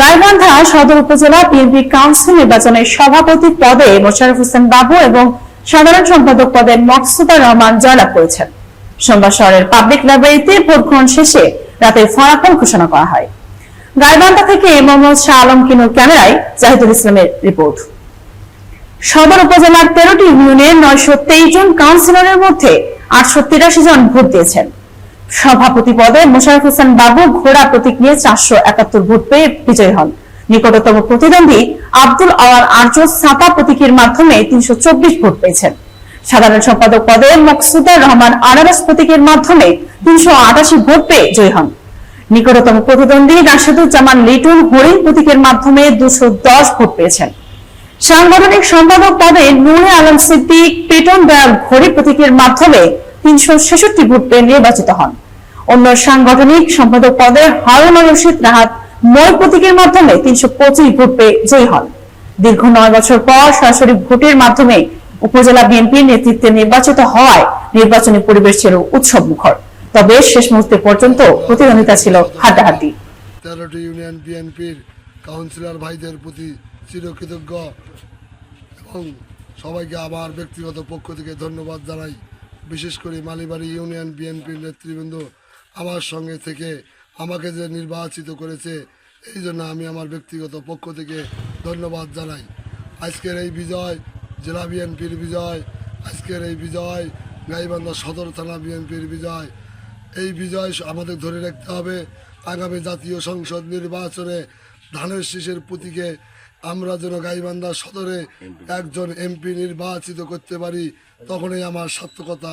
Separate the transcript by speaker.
Speaker 1: গাইবান্ধা সদর উপজেলা BNP council নির্বাচনের সভাপতি পদে মোশাররফ হোসেন বাবু এবং সাধারণ সম্পাদক পদে মকসুদা রহমান জয়লাভ করেছেন। সোমবার শহরের পাবলিক লাইব্রেরিতে ভোট গ্রহণ শেষে রাতে ফলাফল ঘোষণা করা হয়। গাইবান্ধা থেকে মোহাম্মদ শাহ আলম কিনুর ক্যামেরায় জাহিদুল ইসলামের রিপোর্ট। সদর উপজেলার তেরোটি ইউনিয়নের নয়শো তেইশ জন কাউন্সিলরের মধ্যে আটশো তিরাশি জন ভোট দিয়েছেন। সভাপতি পদে মোশারফ হোসেন বাবু ঘোড়া প্রতীক নিয়ে চারশো একাত্তর ভোট পেয়ে বিজয়ী হন। নিকটতম প্রতিদ্বন্দ্বী আব্দুল আওয়াল আর্য সাপা প্রতীকের মাধ্যমে তিনশো চব্বিশ ভোট পেয়েছেন। সাধারণ সম্পাদক পদে মকসুদা রহমান আনারস প্রতীকের মাধ্যমে তিনশো আটাশি ভোট পেয়ে জয়ী হন। নিকটতম প্রতিদ্বন্দ্বী রাশেদুজ্জামান লিটন হরিণ প্রতীকের মাধ্যমে দুশো দশ ভোট পেয়েছেন। সাংগঠনিক সম্পাদক পদে নূরে আলম সিদ্দিক, পেটন দয়াল ঘড়ি প্রতীকের মাধ্যমে তিনশো ছেষট্টি ভোট পেয়ে নির্বাচিত হন। অন্য সাংগঠনিক সম্পাদক পদে হারুন রশিদ রাহাত মই প্রতীকের মাধ্যমে তিনশো পঁচিশ ভোট পেয়ে জয়ী হন। দীর্ঘ নয় বছর পর সরাসরি ভোটের মাধ্যমে উপজেলা বিএনপির নেতৃত্বে নির্বাচিত হওয়ায় নির্বাচনী পরিবেশ ছিল উৎসব মুখর তবে শেষ মুহূর্তে পর্যন্ত প্রতিদ্বন্দ্বিতা ছিল হাড্ডাহাড্ডি।
Speaker 2: তেরোটি ইউনিয়ন বিএনপির কাউন্সিলর ভাইদের প্রতি চিরকৃতজ্ঞ এবং সবাইকে আমার ব্যক্তিগত পক্ষ থেকে ধন্যবাদ জানাই। বিশেষ করে মালিবাড়ি ইউনিয়ন বিএনপির নেতৃবৃন্দ আমার সঙ্গে থেকে আমাকে যে নির্বাচিত করেছে, এই জন্য আমি আমার ব্যক্তিগত পক্ষ থেকে ধন্যবাদ জানাই। আজকের এই বিজয়, জেলা বিএনপির বিজয়, আজকের এই বিজয়, গাইবান্ধা সদর থানা বিএনপির বিজয়, এই বিজয় আমাদের ধরে রাখতে হবে। আগামী জাতীয় সংসদ নির্বাচনে ধানের শীষের প্রতীকে আমরা যেন গাইবান্ধা সদরে একজন এমপি নির্বাচিত করতে পারি, তখনই আমার সার্থকতা